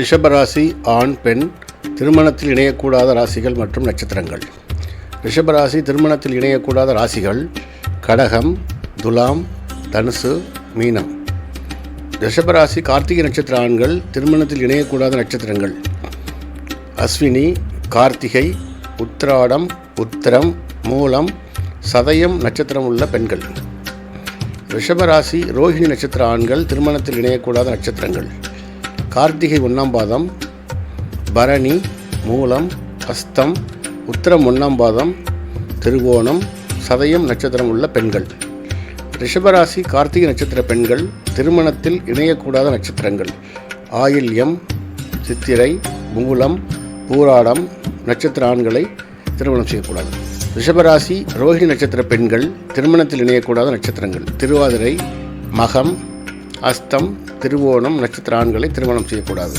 ரிஷபராசி ஆண் பெண் திருமணத்தில் இணையக்கூடாத ராசிகள் மற்றும் நட்சத்திரங்கள். ரிஷபராசி திருமணத்தில் இணையக்கூடாத ராசிகள் கடகம் துலாம் தனுசு மீனம். ரிஷபராசி கார்த்திகை நட்சத்திர ஆண்கள் திருமணத்தில் இணையக்கூடாத நட்சத்திரங்கள். அஸ்வினி கார்த்திகை உத்திராடம் உத்திரம் மூலம் சதயம் நட்சத்திரம் உள்ள பெண்கள். ரிஷபராசி ரோஹிணி நட்சத்திர ஆண்கள் திருமணத்தில் இணையக்கூடாத நட்சத்திரங்கள். கார்த்திகை ஒன்றாம் பாதம் பரணி மூலம் அஸ்தம் உத்திரம் ஒன்றாம் பாதம் திருவோணம் சதயம் நட்சத்திரம் உள்ள பெண்கள். ரிஷபராசி கார்த்திகை நட்சத்திர பெண்கள் திருமணத்தில் இணையக்கூடாத நட்சத்திரங்கள். ஆயில்யம் சித்திரை மூலம் பூராடம் நட்சத்திர ஆண்களை திருமணம் செய்யக்கூடாது. ரிஷபராசி ரோஹிணி நட்சத்திர பெண்கள் திருமணத்தில் இணையக்கூடாத நட்சத்திரங்கள். திருவாதிரை மகம் அஸ்தம் திருவோணம் நட்சத்திர ஆண்களை திருமணம் செய்யக்கூடாது.